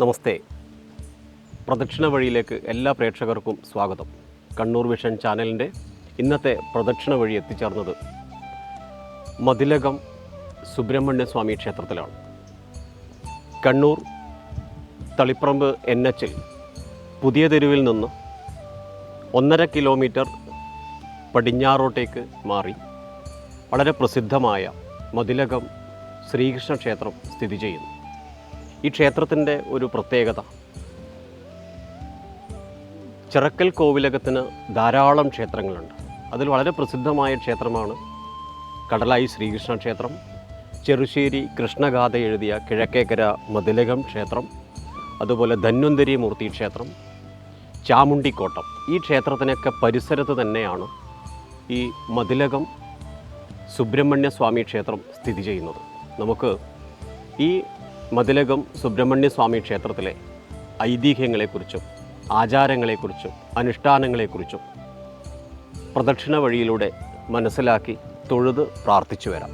നമസ്തേ. പ്രദക്ഷിണ വഴിയിലേക്ക് എല്ലാ പ്രേക്ഷകർക്കും സ്വാഗതം. കണ്ണൂർ വിഷൻ ചാനലിന്റെ ഇന്നത്തെ പ്രദക്ഷിണ വഴി എത്തിച്ചേർന്നത് മതിലകം സുബ്രഹ്മണ്യസ്വാമി ക്ഷേത്രത്തിലാണ്. കണ്ണൂർ തളിപ്പറമ്പ് എൻ എച്ചിൽ പുതിയ തെരുവിൽ നിന്ന് ഒന്നര കിലോമീറ്റർ പടിഞ്ഞാറോട്ടേക്ക് മാറി വളരെ പ്രസിദ്ധമായ മതിലകം ശ്രീകൃഷ്ണ ക്ഷേത്രം സ്ഥിതി ചെയ്യുന്നു. ഈ ക്ഷേത്രത്തിന്റെ ഒരു പ്രത്യേകത. ചിറക്കൽ കോവിലകത്തിന് ധാരാളം ക്ഷേത്രങ്ങളുണ്ട്. അതിൽ വളരെ പ്രസിദ്ധമായ ക്ഷേത്രമാണ് കടലായി ശ്രീകൃഷ്ണ ക്ഷേത്രം. ചെറുശ്ശേരി കൃഷ്ണഗാഥ എഴുതിയ കിഴക്കേക്കര മതിലകം ക്ഷേത്രം. അതുപോലെ ധന്വന്തരി മൂർത്തി ക്ഷേത്രം. ചാമുണ്ടിക്കോട്ടം. ഈ ക്ഷേത്രത്തിനൊക്കെ പരിസരത്ത് തന്നെയാണ് ഈ മതിലകം സുബ്രഹ്മണ്യ സ്വാമി ക്ഷേത്രം സ്ഥിതി ചെയ്യുന്നത്. നമുക്ക് ഈ മതിലകം സുബ്രഹ്മണ്യസ്വാമി ക്ഷേത്രത്തിലെ ഐതിഹ്യങ്ങളെക്കുറിച്ചും ആചാരങ്ങളെക്കുറിച്ചും അനുഷ്ഠാനങ്ങളെക്കുറിച്ചും പ്രദക്ഷിണ വഴിയിലൂടെ മനസ്സിലാക്കി തൊഴുത് പ്രാർത്ഥിച്ചു വരാം.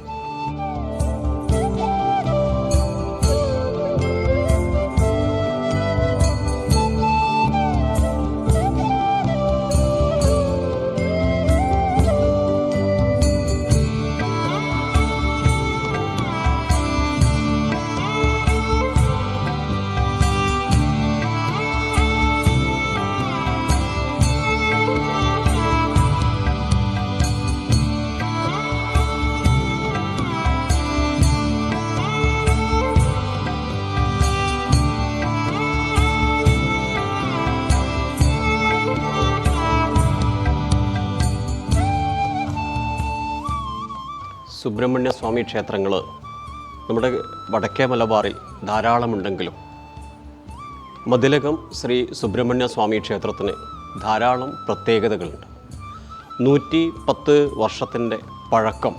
സുബ്രഹ്മണ്യ സ്വാമി ക്ഷേത്രങ്ങൾ നമ്മുടെ വടക്കേ മലബാറിൽ ധാരാളമുണ്ടെങ്കിലും മതിലകം ശ്രീ സുബ്രഹ്മണ്യ സ്വാമി ക്ഷേത്രത്തിന് ധാരാളം പ്രത്യേകതകളുണ്ട്. നൂറ്റി പത്ത് വർഷത്തിന്റെ പഴക്കം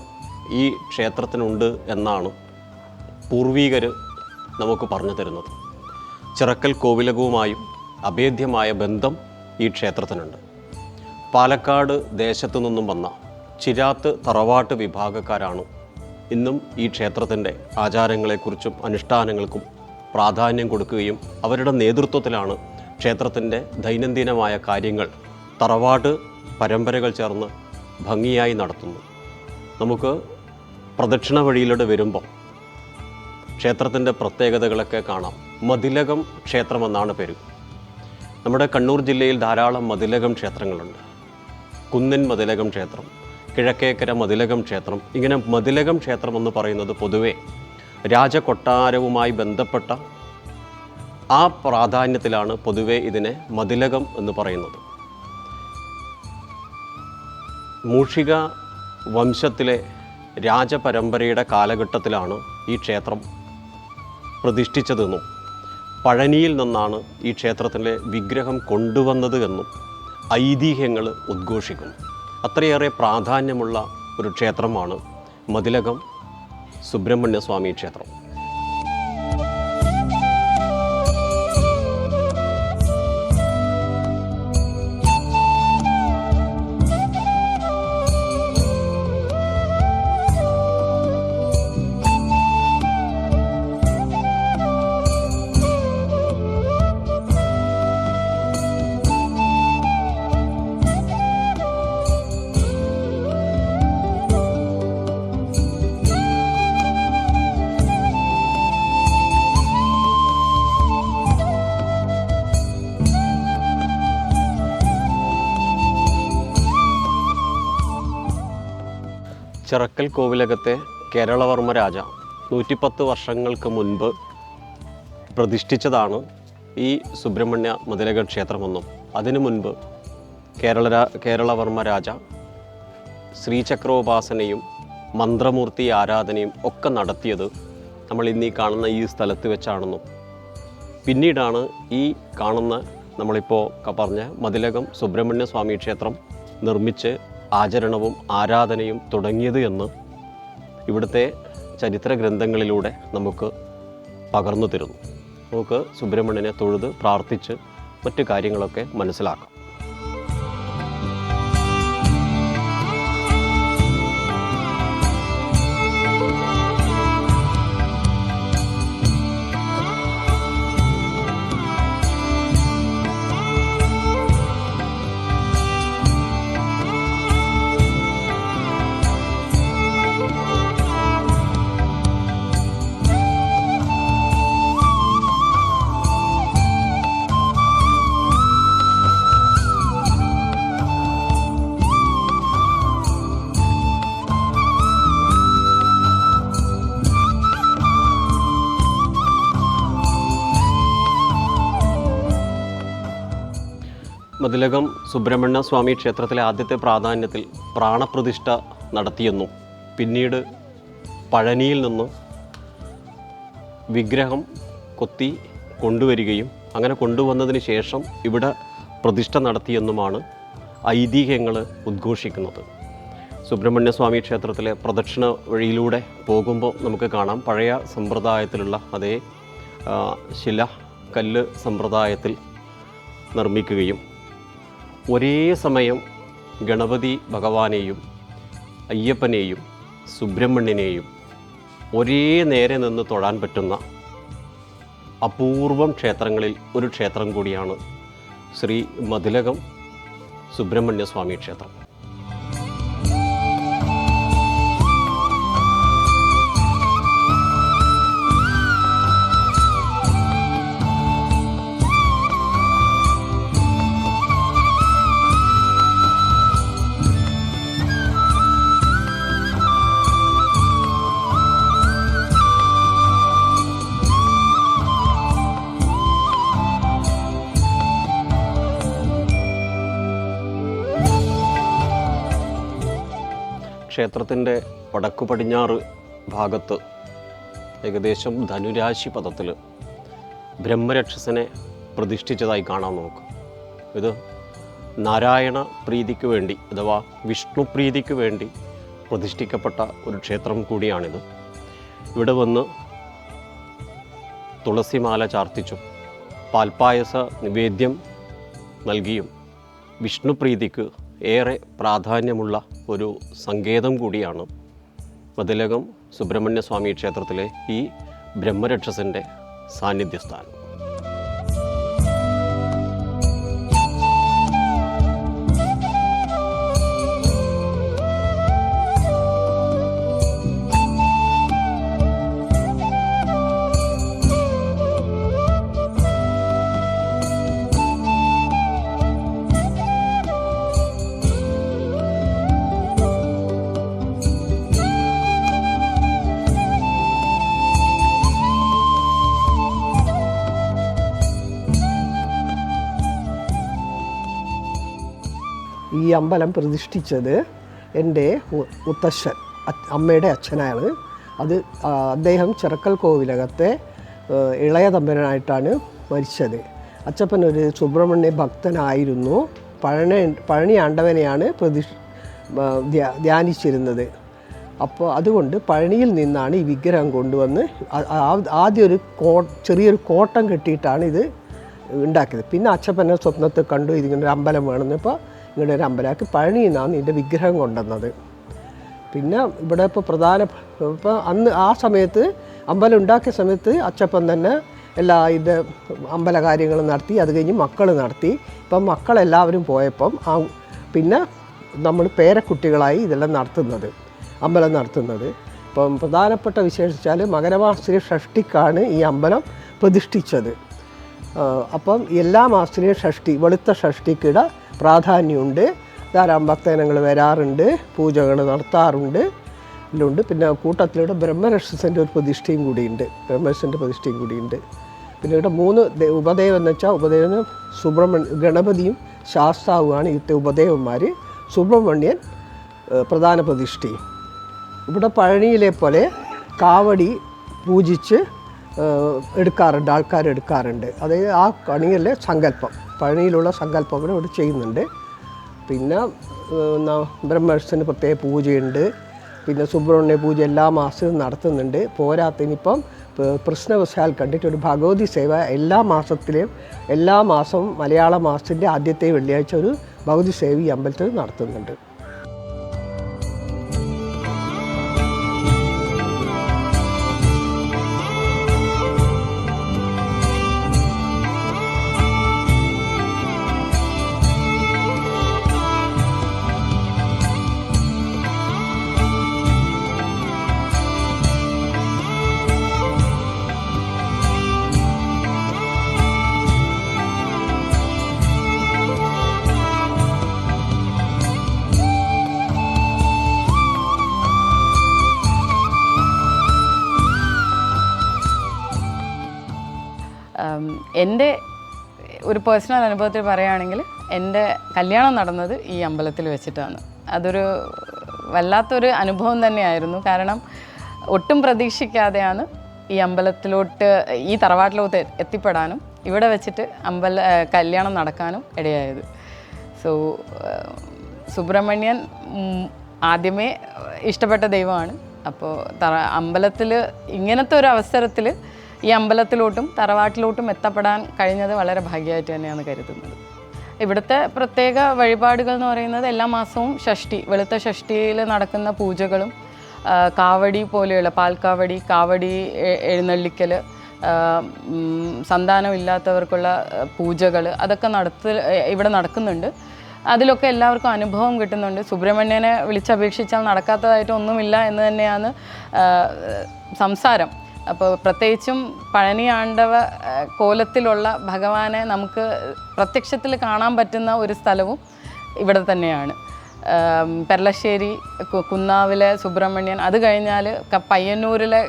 ഈ ക്ഷേത്രത്തിനുണ്ട് എന്നാണ് പൂർവീകർ നമുക്ക് പറഞ്ഞു തരുന്നത്. ചിറക്കൽ കോവിലകവുമായും അഭേദ്യമായ ബന്ധം ഈ ക്ഷേത്രത്തിനുണ്ട്. പാലക്കാട് ദേശത്തു നിന്നും വന്ന ചിരാത്ത് തറവാട്ട് വിഭാഗക്കാരാണ് ഇന്നും ഈ ക്ഷേത്രത്തിന്റെ ആചാരങ്ങളെക്കുറിച്ചും അനുഷ്ഠാനങ്ങൾക്കും പ്രാധാന്യം കൊടുക്കുകയും അവരുടെ നേതൃത്വത്തിലാണ് ക്ഷേത്രത്തിന്റെ ദൈനംദിനമായ കാര്യങ്ങൾ തറവാട് പരമ്പരകൾ ചേർന്ന് ഭംഗിയായി നടത്തുന്നു നമുക്ക് പ്രദക്ഷിണ വഴിയിലൂടെ വരുമ്പോൾ ക്ഷേത്രത്തിന്റെ പ്രത്യേകതകളൊക്കെ കാണാം. മതിലകം ക്ഷേത്രമെന്നാണ് പേര്. നമ്മുടെ കണ്ണൂർ ജില്ലയിൽ ധാരാളം മതിലകം ക്ഷേത്രങ്ങളുണ്ട്. കുന്നൻ മതിലകം ക്ഷേത്രം കിഴക്കേക്കര മതിലകം ക്ഷേത്രം. ഇങ്ങനെ മതിലകം ക്ഷേത്രം എന്ന് പറയുന്നത് പൊതുവെ രാജകൊട്ടാരവുമായി ബന്ധപ്പെട്ട ആ പ്രാധാന്യത്തിലാണ് പൊതുവെ ഇതിനെ മതിലകം എന്ന് പറയുന്നത്. മൂഷിക വംശത്തിലെ രാജപരമ്പരയുടെ കാലഘട്ടത്തിലാണ് ഈ ക്ഷേത്രം പ്രതിഷ്ഠിച്ചതെന്നും പഴനിയിൽ നിന്നാണ് ഈ ക്ഷേത്രത്തിലെ വിഗ്രഹം കൊണ്ടുവന്നത് എന്നും ഐതിഹ്യങ്ങൾ ഉദ്ഘോഷിക്കുന്നു. അത്രയേറെ പ്രാധാന്യമുള്ള ഒരു ക്ഷേത്രമാണ് മതിലകം സുബ്രഹ്മണ്യസ്വാമി ക്ഷേത്രം. ചിറക്കൽ കോവിലകത്തെ കേരളവർമ്മ രാജ നൂറ്റിപ്പത്ത് വർഷങ്ങൾക്ക് മുൻപ് പ്രതിഷ്ഠിച്ചതാണ് ഈ സുബ്രഹ്മണ്യ മതിലക ക്ഷേത്രമെന്നും അതിനു മുൻപ് കേരള കേരളവർമ്മ രാജ ശ്രീചക്രോപാസനയും മന്ത്രമൂർത്തി ആരാധനയും ഒക്കെ നടത്തിയത് നമ്മൾ ഇന്ന് ഈ കാണുന്ന ഈ സ്ഥലത്ത് വെച്ചാണെന്നും പിന്നീടാണ് ഈ കാണുന്ന നമ്മളിപ്പോൾ പറഞ്ഞ മതിലകം സുബ്രഹ്മണ്യ സ്വാമി ക്ഷേത്രം നിർമ്മിച്ച് ആചരണവും ആരാധനയും തുടങ്ങിയത് എന്ന് ഇവിടുത്തെ ചരിത്ര ഗ്രന്ഥങ്ങളിലൂടെ നമുക്ക് പകർന്നു തരുന്നു. നമുക്ക് സുബ്രഹ്മണ്യനെ തൊഴുത് പ്രാർത്ഥിച്ച് മറ്റു കാര്യങ്ങളൊക്കെ മനസ്സിലാക്കാം. മതിലകം സുബ്രഹ്മണ്യ സ്വാമി ക്ഷേത്രത്തിലെ ആദ്യത്തെ പ്രാധാന്യത്തിൽ പ്രാണപ്രതിഷ്ഠ നടത്തിയെന്നും. പിന്നീട് പഴനിയിൽ നിന്ന് വിഗ്രഹം കൊത്തി കൊണ്ടുവരികയും അങ്ങനെ കൊണ്ടുവന്നതിന് ശേഷം ഇവിടെ പ്രതിഷ്ഠ നടത്തിയെന്നുമാണ് ഐതിഹ്യങ്ങൾ ഉദ്ഘോഷിക്കുന്നത്. സുബ്രഹ്മണ്യ സ്വാമി ക്ഷേത്രത്തിലെ പ്രദക്ഷിണ വഴിയിലൂടെ പോകുമ്പോൾ നമുക്ക് കാണാം പഴയ സമ്പ്രദായത്തിലുള്ള അതേ ശില കല്ല് സമ്പ്രദായത്തിൽ നിർമ്മിക്കുകയും ഒരേ സമയം ഗണപതി ഭഗവാനെയും അയ്യപ്പനെയും സുബ്രഹ്മണ്യനെയും ഒരേ നേരെ നിന്ന് തൊഴാൻ പറ്റുന്ന അപൂർവം ക്ഷേത്രങ്ങളിൽ ഒരു ക്ഷേത്രം കൂടിയാണ് ശ്രീ മതിലകം സുബ്രഹ്മണ്യസ്വാമി ക്ഷേത്രം. ക്ഷേത്രത്തിന്റെ വടക്കു പടിഞ്ഞാറ് ഭാഗത്ത് ഏകദേശം ധനുരാശി പദത്തിൽ ബ്രഹ്മരക്ഷസനെ പ്രതിഷ്ഠിച്ചതായി കാണാൻ നമുക്ക്. ഇത് നാരായണ പ്രീതിക്ക് വേണ്ടി അഥവാ വിഷ്ണു പ്രീതിക്ക് വേണ്ടി പ്രതിഷ്ഠിക്കപ്പെട്ട ഒരു ക്ഷേത്രം കൂടിയാണിത്. ഇവിടെ വന്ന് തുളസിമാല ചാർത്തിച്ചും പാൽപ്പായസ നിവേദ്യം നൽകിയും വിഷ്ണുപ്രീതിക്ക് ഏറെ പ്രാധാന്യമുള്ള ഒരു സങ്കേതം കൂടിയാണ് മതിലകം സുബ്രഹ്മണ്യസ്വാമി ക്ഷേത്രത്തിലെ ഈ ബ്രഹ്മരക്ഷസിന്റെ സാന്നിധ്യസ്ഥാനം. അമ്പലം പ്രതിഷ്ഠിച്ചത് എന്റെ മുത്തശ്ശൻ അമ്മയുടെ അച്ഛനാണ്. അത് അദ്ദേഹം ചിറക്കൽ കോവിലകത്തെ ഇളയ തമ്പനായിട്ടാണ് മരിച്ചത്. അച്ചപ്പൻ ഒരു സുബ്രഹ്മണ്യ ഭക്തനായിരുന്നു. പഴനി പഴനി ആണ്ടവനെയാണ് പ്രതിഷ്ഠ ധ്യാനിച്ചിരുന്നത്. അപ്പോൾ അതുകൊണ്ട് പഴനിയിൽ നിന്നാണ് ഈ വിഗ്രഹം കൊണ്ടുവന്ന് ആദ്യം ഒരു കോ ചെറിയൊരു കോട്ടം കെട്ടിയിട്ടാണ് ഇത് ഉണ്ടാക്കിയത്. പിന്നെ അച്ഛപ്പനെ സ്വപ്നത്തിൽ കണ്ടു ഇതിങ്ങനെ അമ്പലം വേണമെന്നപ്പോൾ ഇങ്ങനെ ഒരു അമ്പലാക്ക് പഴനിയിൽ നിന്നാണ് ഇതിന്റെ വിഗ്രഹം കൊണ്ടുവന്നത്. പിന്നെ ഇവിടെ ഇപ്പോൾ പ്രധാന ഇപ്പോൾ അന്ന് ആ സമയത്ത് അമ്പലം ഉണ്ടാക്കിയ സമയത്ത് അച്ചപ്പൻ തന്നെ എല്ലാ ഇത് അമ്പല കാര്യങ്ങളും നടത്തി അത് കഴിഞ്ഞ് മക്കൾ നടത്തി. ഇപ്പം മക്കളെല്ലാവരും പോയപ്പം ആ പിന്നെ നമ്മൾ പേരക്കുട്ടികളായി ഇതെല്ലാം നടത്തുന്നത് അമ്പലം നടത്തുന്നത്. ഇപ്പം പ്രധാനപ്പെട്ട വിശേഷിച്ചാൽ മകരമാസത്തിലെ ഷഷ്ടിക്കാണ് ഈ അമ്പലം പ്രതിഷ്ഠിച്ചത്. അപ്പം എല്ലാ മാസത്തിലെയും ഷഷ്ടി വെളുത്ത ഷഷ്ടിക്കിട പ്രാധാന്യമുണ്ട്. ധാരാളം ഭക്തജനങ്ങൾ വരാറുണ്ട്. പൂജകൾ നടത്താറുണ്ട്. എല്ലാം ഉണ്ട് പിന്നെ കൂട്ടത്തിലൂടെ ബ്രഹ്മരക്ഷസന്റെ ഒരു പ്രതിഷ്ഠയും കൂടിയുണ്ട്. ബ്രഹ്മരക്ഷന്റെ പ്രതിഷ്ഠയും കൂടിയുണ്ട്. പിന്നെ ഇവിടെ മൂന്ന് ഉപദേവം എന്ന് വെച്ചാൽ ഉപദേവന് സുബ്രഹ്മണ്യ ഗണപതിയും ശാസ്താവുമാണ് ഇവിടുത്തെ ഉപദേവന്മാർ സുബ്രഹ്മണ്യൻ പ്രധാന പ്രതിഷ്ഠയും ഇവിടെ പഴനിയിലെ പോലെ കാവടി പൂജിച്ച് എടുക്കാറുണ്ട്. ആൾക്കാർ എടുക്കാറുണ്ട് അതായത് ആ കണിയിലെ സങ്കല്പം. പഴനിയിലുള്ള സങ്കല്പങ്ങൾ ഇവിടെ ചെയ്യുന്നുണ്ട്. പിന്നെ ഏഹ്, ന- ബ്രഹ്മർഷന് പ്രത്യേക പൂജയുണ്ട്. പിന്നെ സുബ്രഹ്മണ്യ പൂജ എല്ലാ മാസവും നടത്തുന്നുണ്ട്. പോരാത്തതിനിപ്പം പ്രശ്നവശാൽ കണ്ടിട്ട് ഒരു ഭഗവതി സേവ എല്ലാ മാസത്തിലെയും എല്ലാ മാസവും മലയാള മാസത്തിന്റെ ആദ്യത്തെ വെള്ളിയാഴ്ച ഒരു ഭഗവതി സേവ ഈ അമ്പലത്തിൽ നടത്തുന്നുണ്ട്. എന്റെ ഒരു പേഴ്സണൽ അനുഭവത്തിൽ പറയുകയാണെങ്കിൽ എന്റെ കല്യാണം നടന്നത് ഈ അമ്പലത്തിൽ വെച്ചിട്ടാണ്. അതൊരു വല്ലാത്തൊരു അനുഭവം തന്നെയായിരുന്നു. കാരണം ഒട്ടും പ്രതീക്ഷിക്കാതെയാണ് ഈ അമ്പലത്തിലോട്ട് ഈ തറവാട്ടിലോട്ട് എത്തിപ്പെടാനും ഇവിടെ വെച്ചിട്ട് അമ്പല കല്യാണം നടക്കാനും ഇടയായത്. സോ സുബ്രഹ്മണ്യൻ ആദ്യമേ ഇഷ്ടപ്പെട്ട ദൈവമാണ്. അപ്പോൾ തറ അമ്പലത്തിൽ ഇങ്ങനത്തെ ഒരു അവസരത്തിൽ ഈ അമ്പലത്തിലോട്ടും തറവാട്ടിലോട്ടും എത്തപ്പെടാൻ കഴിഞ്ഞത് വളരെ ഭാഗ്യമായിട്ട് തന്നെയാണ് കരുതുന്നത്. ഇവിടുത്തെ പ്രത്യേക വഴിപാടുകൾ എന്ന് പറയുന്നത് എല്ലാ മാസവും ഷഷ്ടി വെളുത്ത ഷഷ്ടിയിൽ നടക്കുന്ന പൂജകളും കാവടി പോലെയുള്ള പാൽക്കാവടി കാവടി എഴുന്നള്ളിക്കൽ സന്താനമില്ലാത്തവർക്കുള്ള പൂജകൾ അതൊക്കെ നടത്ത ഇവിടെ നടക്കുന്നുണ്ട്. അതിലൊക്കെ എല്ലാവർക്കും അനുഭവം കിട്ടുന്നുണ്ട്. സുബ്രഹ്മണ്യനെ വിളിച്ചപേക്ഷിച്ചാൽ നടക്കാത്തതായിട്ട് ഒന്നുമില്ല എന്ന് തന്നെയാണ് സംസാരം. അപ്പോൾ പ്രത്യേകിച്ചും പഴനിയാണ്ടവ കോലത്തിലുള്ള ഭഗവാനെ നമുക്ക് പ്രത്യക്ഷത്തിൽ കാണാൻ പറ്റുന്ന ഒരു സ്ഥലവും ഇവിടെ തന്നെയാണ്. പെരളശ്ശേരി കുന്നാവിലെ സുബ്രഹ്മണ്യൻ അത് കഴിഞ്ഞാൽ പയ്യന്നൂരിലെ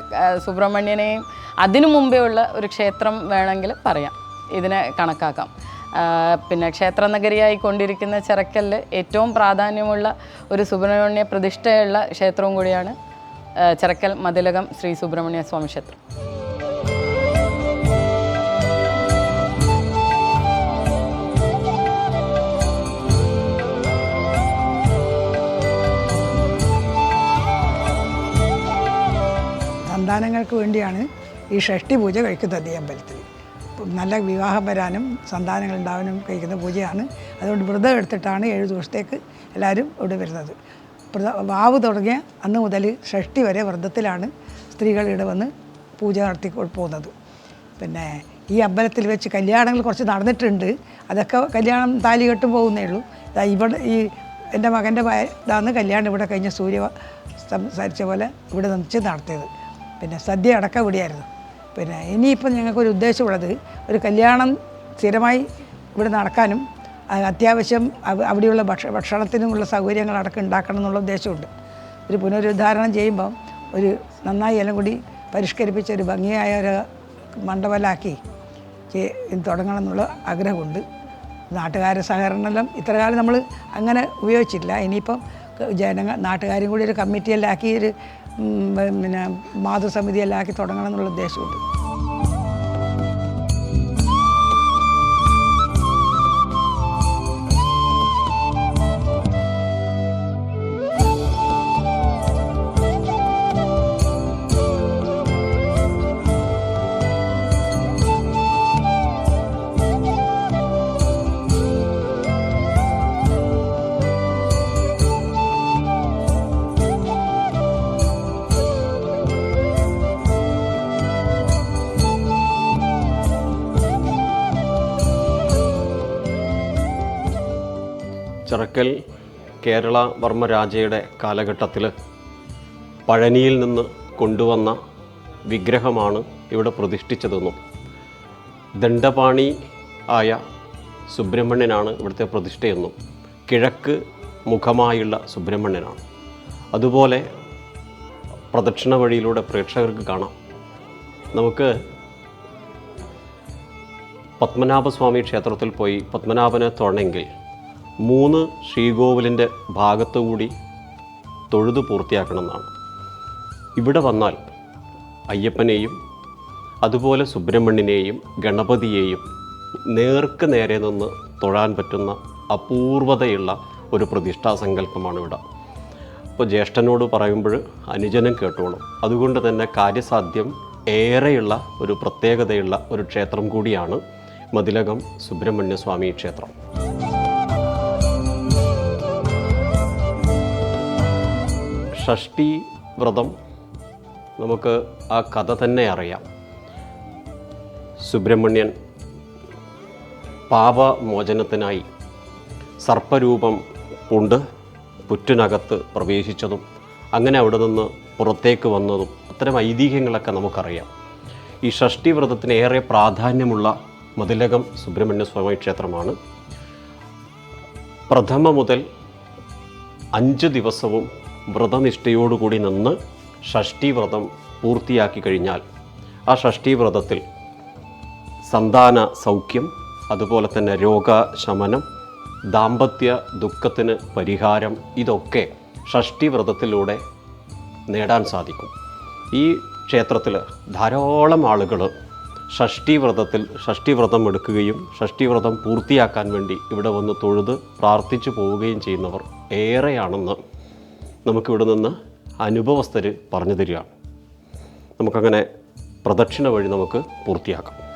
സുബ്രഹ്മണ്യനെയും അതിനു മുമ്പേ ഉള്ള ഒരു ക്ഷേത്രം വേണമെങ്കിൽ പറയാം. ഇതിനെ കണക്കാക്കാം. പിന്നെ ക്ഷേത്ര നഗരിയായി കൊണ്ടിരിക്കുന്ന ചിറക്കലിൽ ഏറ്റവും പ്രാധാന്യമുള്ള ഒരു സുബ്രഹ്മണ്യ പ്രതിഷ്ഠയുള്ള ക്ഷേത്രവും കൂടിയാണ് ചിറക്കൽ മതിലകം ശ്രീ സുബ്രഹ്മണ്യ സ്വാമി ക്ഷേത്രം. സന്താനങ്ങൾക്ക് വേണ്ടിയാണ് ഈ ഷഷ്ടി പൂജ കഴിക്കുന്നത് ഈ അമ്പലത്തിൽ. നല്ല വിവാഹം വരാനും സന്താനങ്ങൾ ഉണ്ടാവാനും കഴിക്കുന്ന പൂജയാണ്. അതുകൊണ്ട് വ്രതം എടുത്തിട്ടാണ് ഏഴ് ദിവസത്തേക്ക് എല്ലാവരും ഇവിടെ വരുന്നത്. വാവ് തുടങ്ങിയ അന്ന് മുതൽ ഷഷ്ടി വരെ വ്രതത്തിലാണ് സ്ത്രീകൾ ഇവിടെ വന്ന് പൂജ നടത്തി പോകുന്നത്. പിന്നെ ഈ അമ്പലത്തിൽ വെച്ച് കല്യാണങ്ങൾ കുറച്ച് നടന്നിട്ടുണ്ട്. അതൊക്കെ കല്യാണം താലി കെട്ടും പോകുന്നേ ഉള്ളൂ. ഇവിടെ ഈ എന്റെ മകന്റെ ഇതാണ് കല്യാണം ഇവിടെ കഴിഞ്ഞ സൂര്യ സംസാരിച്ച പോലെ ഇവിടെ നിന്നിച്ച് നടത്തിയത്. പിന്നെ സദ്യ അടക്കം ഇവിടെയായിരുന്നു പിന്നെ ഇനിയിപ്പം ഞങ്ങൾക്കൊരു ഉദ്ദേശമുള്ളത് ഒരു കല്യാണം സ്ഥിരമായി ഇവിടെ നടക്കാനും അത്യാവശ്യം അവിടെയുള്ള ഭക്ഷ ഭക്ഷണത്തിനുമുള്ള സൗകര്യങ്ങൾ അടക്കം ഉണ്ടാക്കണം എന്നുള്ള ഉദ്ദേശമുണ്ട്. ഒരു പുനരുദ്ധാരണം ചെയ്യുമ്പം ഒരു നന്നായി എല്ലാം കൂടി പരിഷ്കരിപ്പിച്ച ഒരു ഭംഗിയായ ഒരു മണ്ഡപലാക്കി തുടങ്ങണം എന്നുള്ള ആഗ്രഹമുണ്ട്. നാട്ടുകാരുടെ സഹകരണമെല്ലാം ഇത്ര കാലം നമ്മൾ അങ്ങനെ ഉപയോഗിച്ചില്ല ഇനിയിപ്പം ജനങ്ങൾ നാട്ടുകാരും കൂടി ഒരു കമ്മിറ്റിയെല്ലാം ആക്കി ഒരു പിന്നെ മാതൃസമിതിയെല്ലാം ആക്കി തുടങ്ങണം എന്നുള്ള ഉദ്ദേശമുണ്ട്. ചിറക്കൽ കേരള വർമ്മരാജയുടെ കാലഘട്ടത്തിൽ പഴനിയിൽ നിന്ന് കൊണ്ടുവന്ന വിഗ്രഹമാണ് ഇവിടെ പ്രതിഷ്ഠിച്ചതെന്നും ദണ്ഡപാണി ആയ സുബ്രഹ്മണ്യനാണ് ഇവിടുത്തെ പ്രതിഷ്ഠയെന്നും കിഴക്ക് മുഖമായുള്ള സുബ്രഹ്മണ്യനാണ്. അതുപോലെ പ്രദക്ഷിണ വഴിയിലൂടെ പ്രേക്ഷകർക്ക് കാണാം. നമുക്ക് പത്മനാഭസ്വാമി ക്ഷേത്രത്തിൽ പോയി പത്മനാഭനെ തൊഴണമെങ്കിൽ മൂന്ന് ശ്രീകോവിലിന്റെ ഭാഗത്തുകൂടി തൊഴുതു പൂർത്തിയാക്കണമെന്നാണ്. ഇവിടെ വന്നാൽ അയ്യപ്പനെയും അതുപോലെ സുബ്രഹ്മണ്യനെയും ഗണപതിയെയും നേർക്ക് നേരെ നിന്ന് തൊഴാൻ പറ്റുന്ന അപൂർവതയുള്ള ഒരു പ്രതിഷ്ഠാ സങ്കല്പമാണ് ഇവിടെ. ഇപ്പോൾ ജ്യേഷ്ഠനോട് പറയുമ്പോൾ അനുജനം കേട്ടോളും. അതുകൊണ്ട് തന്നെ കാര്യസാധ്യം ഏറെയുള്ള ഒരു പ്രത്യേകതയുള്ള ഒരു ക്ഷേത്രം കൂടിയാണ് മതിലകം സുബ്രഹ്മണ്യസ്വാമി ക്ഷേത്രം. ഷഷ്ടി വ്രതം നമുക്ക് ആ കഥ തന്നെ അറിയാം. സുബ്രഹ്മണ്യൻ പാപമോചനത്തിനായി സർപ്പരൂപം കൊണ്ട് പുറ്റിനകത്ത് പ്രവേശിച്ചതും അങ്ങനെ അവിടെ നിന്ന് പുറത്തേക്ക് വന്നതും അത്തരം ഐതിഹ്യങ്ങളൊക്കെ നമുക്കറിയാം. ഈ ഷഷ്ടി വ്രതത്തിന് ഏറെ പ്രാധാന്യമുള്ള മതിലകം സുബ്രഹ്മണ്യ സ്വാമി ക്ഷേത്രമാണ്. പ്രഥമ മുതൽ അഞ്ച് ദിവസവും വ്രതനിഷ്ഠയോടുകൂടി നിന്ന് ഷഷ്ടി വ്രതം പൂർത്തിയാക്കി കഴിഞ്ഞാൽ ആ ഷഷ്ടി വ്രതത്തിൽ സന്താന സൗഖ്യം അതുപോലെ തന്നെ രോഗശമനം ദാമ്പത്യ ദുഃഖത്തിന് പരിഹാരം ഇതൊക്കെ ഷഷ്ടി വ്രതത്തിലൂടെ നേടാൻ സാധിക്കും. ഈ ക്ഷേത്രത്തിൽ ധാരാളം ആളുകൾ ഷഷ്ടി വ്രതത്തിൽ ഷഷ്ടി വ്രതം എടുക്കുകയും ഷഷ്ടി വ്രതം പൂർത്തിയാക്കാൻ വേണ്ടി ഇവിടെ വന്ന് തൊഴുത് പ്രാർത്ഥിച്ചു പോവുകയും ചെയ്യുന്നവർ ഏറെയാണെന്ന് നമുക്കിവിടെ നിന്ന് അനുഭവസ്ഥർ പറഞ്ഞു തരികയാണ്. നമുക്കങ്ങനെ പ്രദക്ഷിണ വഴി നമുക്ക് പൂർത്തിയാക്കാം.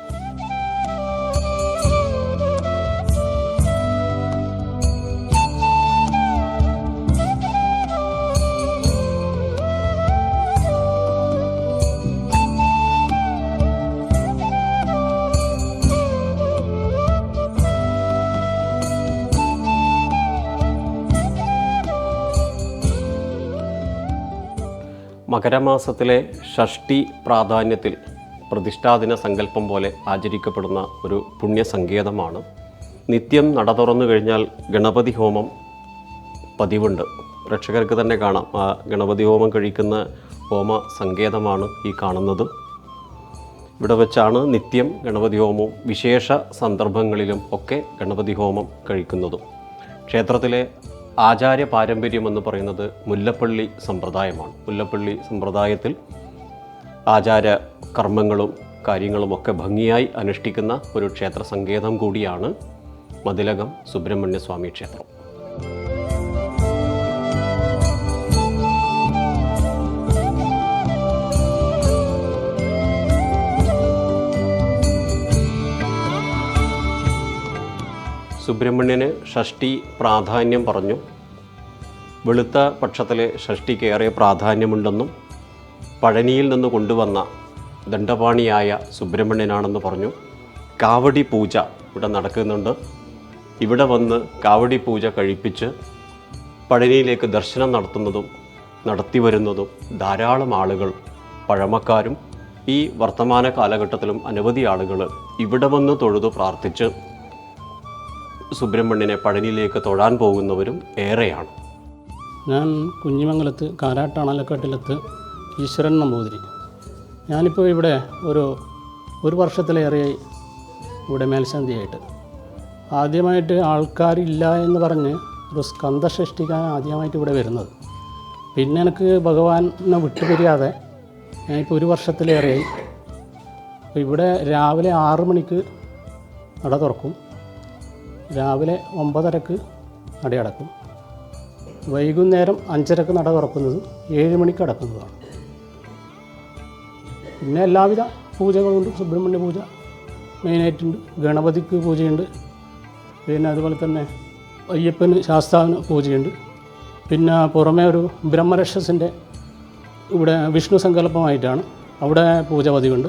മകരമാസത്തിലെ ഷഷ്ടി പ്രാധാന്യത്തിൽ പ്രതിഷ്ഠാദിന സങ്കല്പം പോലെ ആചരിക്കപ്പെടുന്ന ഒരു പുണ്യസങ്കേതമാണ്. നിത്യം നട തുറന്നു കഴിഞ്ഞാൽ ഗണപതി ഹോമം പതിവുണ്ട്. പ്രേക്ഷകർക്ക് തന്നെ കാണാം. ആ ഗണപതി ഹോമം കഴിക്കുന്ന ഹോമ സങ്കേതമാണ് ഈ കാണുന്നത്. ഇവിടെ വെച്ചാണ് നിത്യം ഗണപതി ഹോമവും വിശേഷ സന്ദർഭങ്ങളിലും ഒക്കെ ഗണപതി ഹോമം കഴിക്കുന്നതും. ക്ഷേത്രത്തിലെ ആചാര്യ പാരമ്പര്യം എന്ന് പറയുന്നത് മുല്ലപ്പള്ളി സമ്പ്രദായമാണ്. മുല്ലപ്പള്ളി സമ്പ്രദായത്തിൽ ആചാര കർമ്മങ്ങളും കാര്യങ്ങളുമൊക്കെ ഭംഗിയായി അനുഷ്ഠിക്കുന്ന ഒരു ക്ഷേത്ര സങ്കേതം കൂടിയാണ് മതിലകം സുബ്രഹ്മണ്യസ്വാമി ക്ഷേത്രം. സുബ്രഹ്മണ്യന് ഷഷ്ടി പ്രാധാന്യം പറഞ്ഞു. വെളുത്ത പക്ഷത്തിലെ ഷഷ്ടിക്ക് ഏറെ പ്രാധാന്യമുണ്ടെന്നും പഴനിയിൽ നിന്ന് കൊണ്ടുവന്ന ദണ്ഡപാണിയായ സുബ്രഹ്മണ്യനാണെന്ന് പറഞ്ഞു. കാവടി പൂജ ഇവിടെ നടക്കുന്നുണ്ട്. ഇവിടെ വന്ന് കാവടി പൂജ കഴിപ്പിച്ച് പഴനിയിലേക്ക് ദർശനം നടത്തുന്നതും നടത്തി വരുന്നതും ധാരാളം ആളുകൾ പഴമക്കാരും ഈ വർത്തമാന കാലഘട്ടത്തിലും അനവധി ആളുകൾ ഇവിടെ വന്ന് തൊഴുതു പ്രാർത്ഥിച്ച് സുബ്രഹ്മണ്യനെ പഴനിയിലേക്ക് തൊഴാൻ പോകുന്നവരും ഏറെയാണ്. ഞാൻ കുഞ്ഞിമംഗലത്ത് കാരാട്ടണലക്കാട്ടിലത്ത് ഈശ്വരൻ നമ്പൂതിരി. ഞാനിപ്പോൾ ഇവിടെ ഒരു ഒരു വർഷത്തിലേറെയായി ഇവിടെ മേൽശാന്തിയായിട്ട്. ആദ്യമായിട്ട് ആൾക്കാരില്ല എന്ന് പറഞ്ഞ് ഒരു സ്കന്ധഷ്ഠിക്കാൻ ആദ്യമായിട്ട് ഇവിടെ വരുന്നത്. പിന്നെ എനിക്ക് ഭഗവാനെ വിട്ടുപിരിയാതെ ഞാനിപ്പോൾ ഒരു വർഷത്തിലേറെയായി ഇവിടെ രാവിലെ ആറ് മണിക്ക് നട തുറക്കും. രാവിലെ ഒമ്പതരക്ക് നടയടക്കും വൈകുന്നേരം അഞ്ചരക്ക് നട തുറക്കുന്നത് ഏഴ് മണിക്ക് അടക്കുന്നതാണ്. പിന്നെ എല്ലാവിധ പൂജകളുണ്ട് സുബ്രഹ്മണ്യ പൂജ മെയിനായിട്ടുണ്ട്. ഗണപതിക്ക് പൂജയുണ്ട്. പിന്നെ അതുപോലെ തന്നെ അയ്യപ്പന് ശാസ്താവിന് പൂജയുണ്ട്. പിന്നെ പുറമേ ഒരു ബ്രഹ്മരക്ഷസിന്റെ ഇവിടെ വിഷ്ണു സങ്കല്പമായിട്ടാണ് അവിടെ പൂജ പതിവുണ്ട്.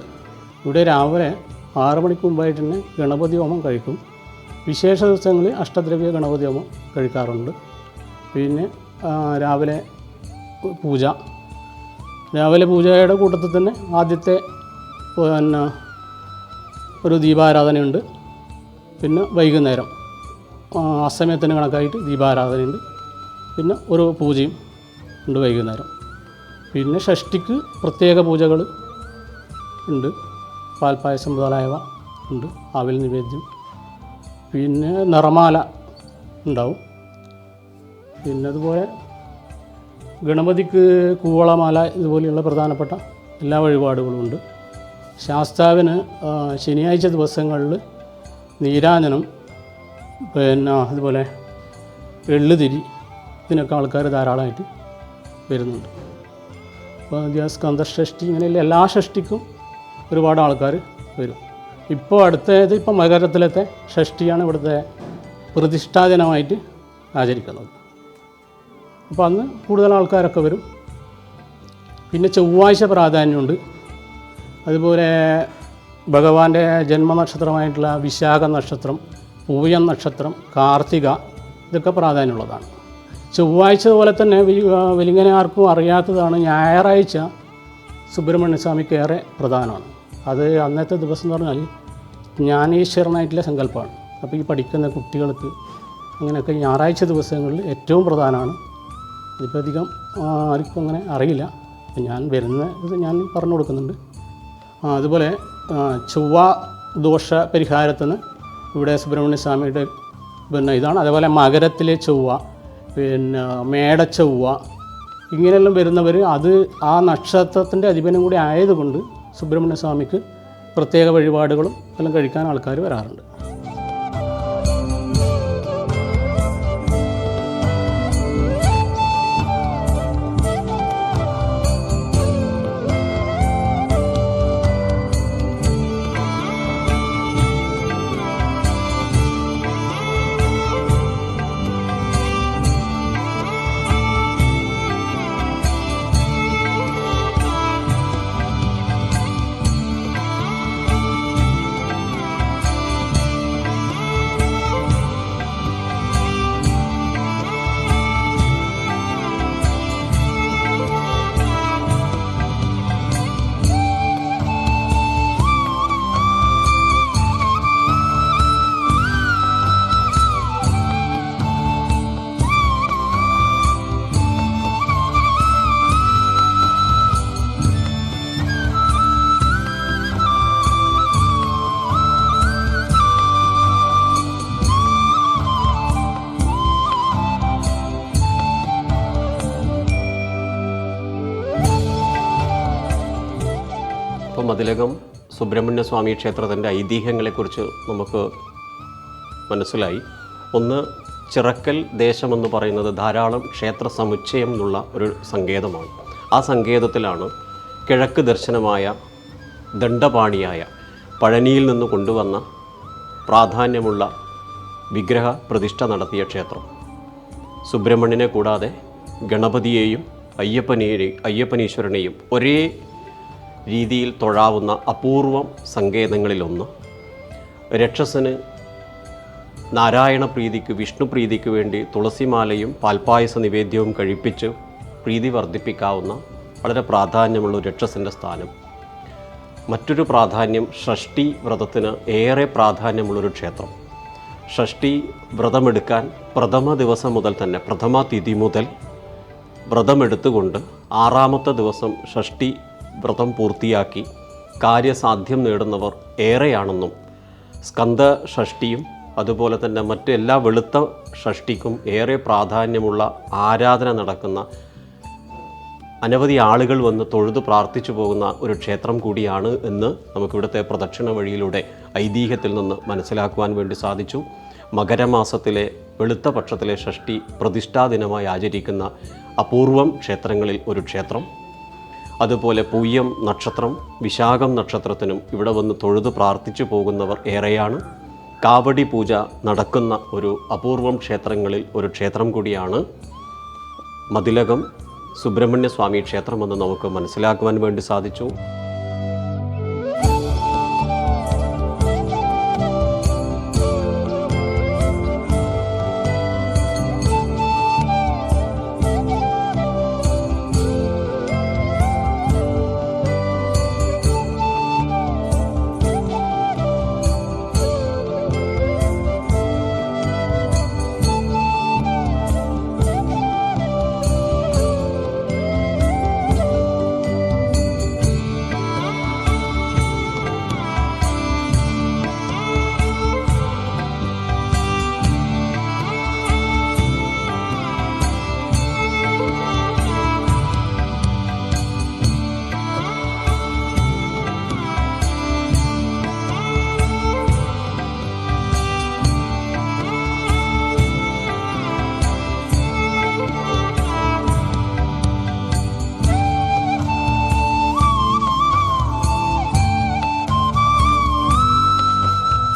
ഇവിടെ രാവിലെ ആറ് മണിക്ക് മുമ്പായിട്ട് തന്നെ ഗണപതി ഹോമം കഴിക്കും. വിശേഷ ദിവസങ്ങളിൽ അഷ്ടദ്രവ്യ ഗണപതി ഹോമം കഴിക്കാറുണ്ട്. പിന്നെ രാവിലെ പൂജ. രാവിലെ പൂജയുടെ കൂട്ടത്തിൽ തന്നെ ആദ്യത്തെ പിന്നെ ഒരു ദീപാരാധനയുണ്ട്. പിന്നെ വൈകുന്നേരം അസമയത്തിന് കണക്കായിട്ട് ദീപാരാധനയുണ്ട്. പിന്നെ ഒരു പൂജയും ഉണ്ട് വൈകുന്നേരം. പിന്നെ ഷഷ്ടിക്ക് പ്രത്യേക പൂജകൾ ഉണ്ട്. പാൽപ്പായസം മുതലായവ ഉണ്ട്. ആവിൽ നിവേദ്യം പിന്നെ നിറമാല ഉണ്ടാവും. പിന്നെ അതുപോലെ ഗണപതിക്ക് കൂവളമാല ഇതുപോലെയുള്ള പ്രധാനപ്പെട്ട എല്ലാ വഴിപാടുകളുമുണ്ട് ശാസ്താവിന് ശനിയാഴ്ച ദിവസങ്ങളിൽ നീരാജനം പിന്നെ അതുപോലെ എള്ളുതിരി ഇതിനൊക്കെ ആൾക്കാർ ധാരാളമായിട്ട് വരുന്നുണ്ട്. അപ്പോൾ സ്കന്ധഷ്ഠി ഇങ്ങനെയുള്ള എല്ലാ ഷഷ്ടിക്കും ഒരുപാട് ആൾക്കാർ വരും. ഇപ്പോൾ അടുത്തത് ഇപ്പോൾ മകരത്തിലത്തെ ഷഷ്ടിയാണ് ഇവിടുത്തെ പ്രതിഷ്ഠാ ദിനമായിട്ട് ആചരിക്കുന്നത്. അപ്പോൾ അന്ന് കൂടുതൽ ആൾക്കാരൊക്കെ വരും. പിന്നെ ചൊവ്വാഴ്ച പ്രാധാന്യമുണ്ട്. അതുപോലെ ഭഗവാന്റെ ജന്മനക്ഷത്രമായിട്ടുള്ള വിശാഖ നക്ഷത്രം പൂയം നക്ഷത്രം കാർത്തിക ഇതൊക്കെ പ്രാധാന്യമുള്ളതാണ്. ചൊവ്വാഴ്ച പോലെ തന്നെ വലിങ്ങനെ ആർക്കും അറിയാത്തതാണ് ഞായറാഴ്ച സുബ്രഹ്മണ്യ സ്വാമിക്ക് ഏറെ പ്രധാനമാണ്. അത് അന്നത്തെ ദിവസം എന്ന് പറഞ്ഞാൽ ജ്ഞാനേശ്വരനായിട്ടുള്ള സങ്കല്പമാണ്. അപ്പോൾ ഈ പഠിക്കുന്ന കുട്ടികൾക്ക് അങ്ങനെയൊക്കെ ഞായറാഴ്ച ദിവസങ്ങളിൽ ഏറ്റവും പ്രധാനമാണ്. ഇതിപ്പോൾ അധികം ആർക്കും അങ്ങനെ അറിയില്ല. ഞാൻ വരുന്ന ഇത് ഞാൻ പറഞ്ഞു കൊടുക്കുന്നുണ്ട്. അതുപോലെ ചൊവ്വ ദോഷ പരിഹാരത്തിന് ഇവിടെ സുബ്രഹ്മണ്യ സ്വാമിയുടെ പിന്നെ ഇതാണ്. അതേപോലെ മകരത്തിലെ ചൊവ്വ പിന്നെ മേടച്ചൊവ്വ ഇങ്ങനെയെല്ലാം വരുന്നവർ അത് ആ നക്ഷത്രത്തിന്റെ അധിപനം കൂടി ആയതുകൊണ്ട് സുബ്രഹ്മണ്യ സ്വാമിക്ക് പ്രത്യേക വഴിപാടുകളും എല്ലാം കഴിക്കാൻ ആൾക്കാർ വരാറുണ്ട്. മതിലകം സുബ്രഹ്മണ്യസ്വാമി ക്ഷേത്രത്തിന്റെ ഐതിഹ്യങ്ങളെക്കുറിച്ച് നമുക്ക് മനസ്സിലായി. ഒന്ന് ചിറക്കൽ ദേശമെന്ന് പറയുന്നത് ധാരാളം ക്ഷേത്ര സമുച്ചയം എന്നുള്ള ഒരു സങ്കേതമാണ്. ആ സങ്കേതത്തിലാണ് കിഴക്ക് ദർശനമായ ദണ്ഡപാണിയായ പഴനിയിൽ നിന്ന് കൊണ്ടുവന്ന പ്രാധാന്യമുള്ള വിഗ്രഹ പ്രതിഷ്ഠ നടത്തിയ ക്ഷേത്രം. സുബ്രഹ്മണ്യനെ കൂടാതെ ഗണപതിയെയും അയ്യപ്പനെയും അയ്യപ്പനീശ്വരനെയും ഒരേ രീതിയിൽ തൊഴാവുന്ന അപൂർവം സങ്കേതങ്ങളിലൊന്ന്. രക്ഷസന് നാരായണ പ്രീതിക്ക് വിഷ്ണു പ്രീതിക്ക് വേണ്ടി തുളസിമാലയും പാൽപ്പായസ നിവേദ്യവും കഴിപ്പിച്ച് പ്രീതി വർദ്ധിപ്പിക്കാവുന്ന വളരെ പ്രാധാന്യമുള്ള രക്ഷസന്റെ സ്ഥാനം. മറ്റൊരു പ്രാധാന്യം ഷഷ്ടി വ്രതത്തിന് ഏറെ പ്രാധാന്യമുള്ളൊരു ക്ഷേത്രം. ഷഷ്ടി വ്രതമെടുക്കാൻ പ്രഥമ ദിവസം മുതൽ തന്നെ പ്രഥമ തിഥി മുതൽ വ്രതമെടുത്തുകൊണ്ട് ആറാമത്തെ ദിവസം ഷഷ്ടി വ്രതം പൂർത്തിയാക്കി കാര്യസാധ്യം നേടുന്നവർ ഏറെയാണെന്നും സ്കന്ദ ഷഷ്ടിയും അതുപോലെ തന്നെ മറ്റു എല്ലാ വെളുത്ത ഷഷ്ടിക്കും ഏറെ പ്രാധാന്യമുള്ള ആരാധന നടക്കുന്ന അനവധി ആളുകൾ വന്ന് തൊഴുത് പ്രാർത്ഥിച്ചു പോകുന്ന ഒരു ക്ഷേത്രം കൂടിയാണ് എന്ന് നമുക്കിവിടുത്തെ പ്രദക്ഷിണ വഴിയിലൂടെ ഐതിഹ്യത്തിൽ നിന്ന് മനസ്സിലാക്കുവാൻ വേണ്ടി സാധിച്ചു. മകരമാസത്തിലെ വെളുത്ത പക്ഷത്തിലെ ഷഷ്ടി പ്രതിഷ്ഠാ ദിനമായി ആചരിക്കുന്ന അപൂർവം ക്ഷേത്രങ്ങളിൽ ഒരു ക്ഷേത്രം. അതുപോലെ പൂയം നക്ഷത്രം വിശാഖം നക്ഷത്രത്തിനും ഇവിടെ വന്ന് തൊഴുത് പ്രാർത്ഥിച്ചു പോകുന്നവർ ഏറെയാണ്. കാവടി പൂജ നടക്കുന്ന ഒരു അപൂർവം ക്ഷേത്രങ്ങളിൽ ഒരു ക്ഷേത്രം കൂടിയാണ് മതിലകം. സുബ്രഹ്മണ്യ സ്വാമി ക്ഷേത്രമെന്ന് നമുക്ക് മനസ്സിലാക്കുവാൻ വേണ്ടി സാധിച്ചു.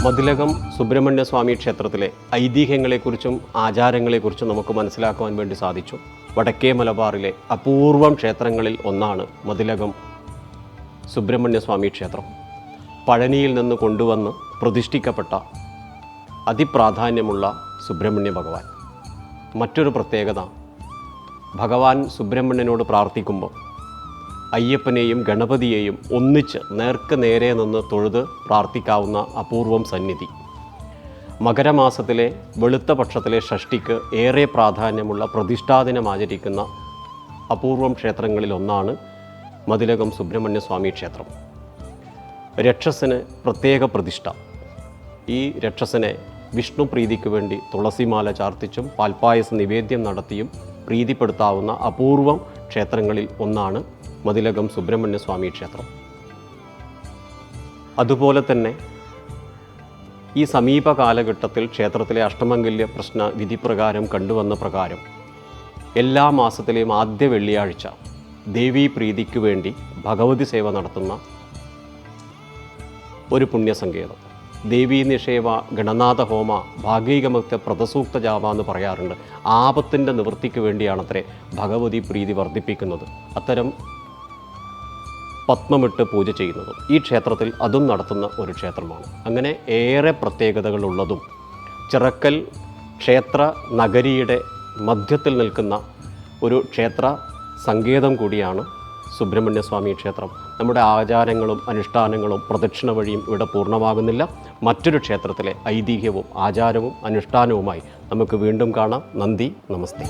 മതിലകം സുബ്രഹ്മണ്യസ്വാമി ക്ഷേത്രത്തിലെ ഐതിഹ്യങ്ങളെക്കുറിച്ചും ആചാരങ്ങളെക്കുറിച്ചും നമുക്ക് മനസ്സിലാക്കുവാൻ വേണ്ടി സാധിച്ചു. വടക്കേ മലബാറിലെ അപൂർവം ക്ഷേത്രങ്ങളിൽ ഒന്നാണ് മതിലകം സുബ്രഹ്മണ്യസ്വാമി ക്ഷേത്രം. പഴനിയിൽ നിന്ന് കൊണ്ടുവന്ന് പ്രതിഷ്ഠിക്കപ്പെട്ട അതിപ്രാധാന്യമുള്ള സുബ്രഹ്മണ്യ ഭഗവാൻ. മറ്റൊരു പ്രത്യേകത ഭഗവാൻ സുബ്രഹ്മണ്യനോട് പ്രാർത്ഥിക്കുമ്പോൾ അയ്യപ്പനെയും ഗണപതിയെയും ഒന്നിച്ച് നേർക്ക് നേരെ നിന്ന് തൊഴുത് പ്രാർത്ഥിക്കാവുന്ന അപൂർവം സന്നിധി. മകരമാസത്തിലെ വെളുത്ത പക്ഷത്തിലെ ഷഷ്ടിക്ക് ഏറെ പ്രാധാന്യമുള്ള പ്രതിഷ്ഠാദിനം ആചരിക്കുന്ന അപൂർവം ക്ഷേത്രങ്ങളിലൊന്നാണ് മതിലകം സുബ്രഹ്മണ്യസ്വാമി ക്ഷേത്രം. രക്ഷസന് പ്രത്യേക പ്രതിഷ്ഠ. ഈ രക്ഷസനെ വിഷ്ണു പ്രീതിക്ക് വേണ്ടി തുളസിമാല ചാർത്തിച്ചും പാൽപ്പായസ നിവേദ്യം നടത്തിയും പ്രീതിപ്പെടുത്താവുന്ന അപൂർവം ക്ഷേത്രങ്ങളിൽ ഒന്നാണ് മതിലകം സുബ്രഹ്മണ്യസ്വാമി ക്ഷേത്രം. അതുപോലെ തന്നെ ഈ സമീപ കാലഘട്ടത്തിൽ ക്ഷേത്രത്തിലെ അഷ്ടമംഗല്യ പ്രശ്ന വിധിപ്രകാരം കണ്ടുവന്ന പ്രകാരം എല്ലാ മാസത്തിലെയും ആദ്യ വെള്ളിയാഴ്ച ദേവീ പ്രീതിക്ക് വേണ്ടി ഭഗവതി സേവ നടത്തുന്ന ഒരു പുണ്യസങ്കേതം. ദേവീ നിഷേവ ഗണനാഥ ഹോമ ഭാഗീകമത്യ പ്രതസൂക്ത ജാപ എന്ന് പറയാറുണ്ട്. ആപത്തിന്റെ നിവൃത്തിക്ക് വേണ്ടിയാണത്രേ ഭഗവതി പ്രീതി വർദ്ധിപ്പിക്കുന്നത്. അത്തരം പത്മമിട്ട് പൂജ ചെയ്യുന്നതും. ഈ ക്ഷേത്രത്തിൽ അതും നടത്തുന്ന ഒരു ക്ഷേത്രമാണ്. അങ്ങനെ ഏറെ പ്രത്യേകതകളുള്ളതും ചിറക്കൽ ക്ഷേത്ര നഗരിയുടെ മധ്യത്തിൽ നിൽക്കുന്ന ഒരു ക്ഷേത്ര സങ്കേതം കൂടിയാണ് സുബ്രഹ്മണ്യസ്വാമി ക്ഷേത്രം. നമ്മുടെ ആചാരങ്ങളും അനുഷ്ഠാനങ്ങളും പ്രദക്ഷിണ വഴിയും ഇവിടെ പൂർണമാകുന്നില്ല. മറ്റൊരു ക്ഷേത്രത്തിലെ ഐതിഹ്യവും ആചാരവും അനുഷ്ഠാനവുമായി നമുക്ക് വീണ്ടും കാണാം. നന്ദി നമസ്തേ.